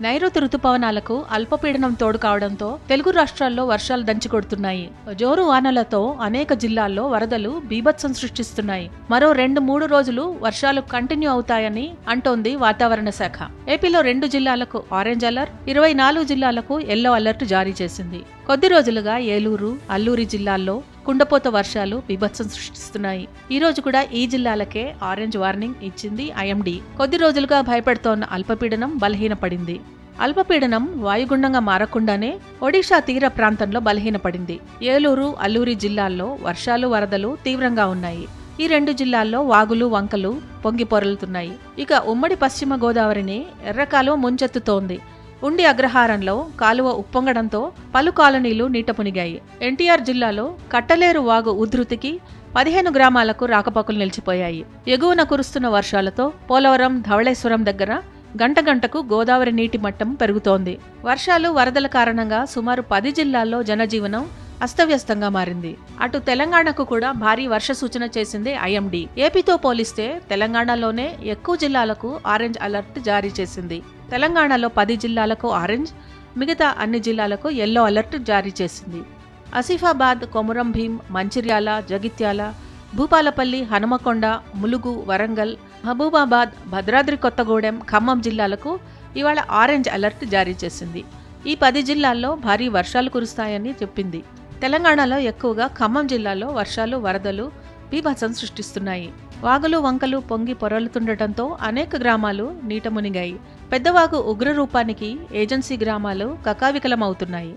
నైరుతి రుతుపవనాలకు అల్పపీడనం తోడు కావడంతో తెలుగు రాష్ట్రాల్లో వర్షాలు దంచికొడుతున్నాయి జోరు వానలతో అనేక జిల్లాల్లో వరదలు బీభత్సం సృష్టిస్తున్నాయి. మరో రెండు మూడు రోజులు వర్షాలు కంటిన్యూ అవుతాయని అంటోంది వాతావరణ శాఖ. ఏపీలో రెండు జిల్లాలకు ఆరెంజ్ అలర్ట్ ఇరవై నాలుగు జిల్లాలకు ఎల్లో అలర్ట్ జారీ చేసింది. కొద్ది రోజులుగా ఏలూరు అల్లూరి జిల్లాల్లో కుండపోత వర్షాలు బీభత్సం సృష్టిస్తున్నాయి. ఈ రోజు కూడా ఈ జిల్లాలకే ఆరెంజ్ వార్నింగ్ ఇచ్చింది ఐఎండీ. కొద్ది రోజులుగా భయపడుతోన్న అల్పపీడనం బలహీనపడింది. అల్పపీడనం వాయుగుండంగా మారకుండానే ఒడిషా తీర ప్రాంతంలో బలహీనపడింది. ఏలూరు అల్లూరి జిల్లాల్లో వర్షాలు వరదలు తీవ్రంగా ఉన్నాయి. ఈ రెండు జిల్లాల్లో వాగులు వంకలు పొంగి పొరలుతున్నాయి. ఇక ఉమ్మడి పశ్చిమ గోదావరిని ఎర్రకాలం ముంచెత్తుతోంది. ఉండి అగ్రహారంలో కాలువ ఉప్పొంగడంతో పలు కాలనీలు నీట మునిగాయి ఎన్టీఆర్ జిల్లాలో కట్టలేరు వాగు ఉధృతికి పదిహేను గ్రామాలకు రాకపోకలు నిలిచిపోయాయి. ఎగువన కురుస్తున్న వర్షాలతో పోలవరం ధవళేశ్వరం దగ్గర గంట గంటకు గోదావరి నీటి మట్టం పెరుగుతోంది. వర్షాలు వరదల కారణంగా సుమారు పది జిల్లాల్లో జనజీవనం అస్తవ్యస్తంగా మారింది. అటు తెలంగాణకు కూడా భారీ వర్ష సూచన చేసింది ఐఎండీ. ఏపీతో పోలిస్తే తెలంగాణలోనే ఎక్కువ జిల్లాలకు ఆరెంజ్ అలర్ట్ జారీ చేసింది. తెలంగాణలో పది జిల్లాలకు ఆరెంజ్ మిగతా అన్ని జిల్లాలకు ఎల్లో అలర్ట్ జారీ చేసింది. ఆసిఫాబాద్ కొమురం భీం మంచిర్యాల జగిత్యాల భూపాలపల్లి హనుమకొండ ములుగు వరంగల్ మహబూబాబాద్ భద్రాద్రి కొత్తగూడెం ఖమ్మం జిల్లాలకు ఇవాళ ఆరెంజ్ అలర్ట్ జారీ చేసింది. ఈ పది జిల్లాల్లో భారీ వర్షాలు కురుస్తాయని చెప్పింది. తెలంగాణలో ఎక్కువగా ఖమ్మం జిల్లాలో వర్షాలు వరదలు బీభత్సం సృష్టిస్తున్నాయి. వాగులు వంకలు పొంగి పొరలుతుండటంతో అనేక గ్రామాలు నీట మునిగాయి పెద్దవాగు ఉగ్ర రూపానికి ఏజెన్సీ గ్రామాలు కకావికలమవుతున్నాయి.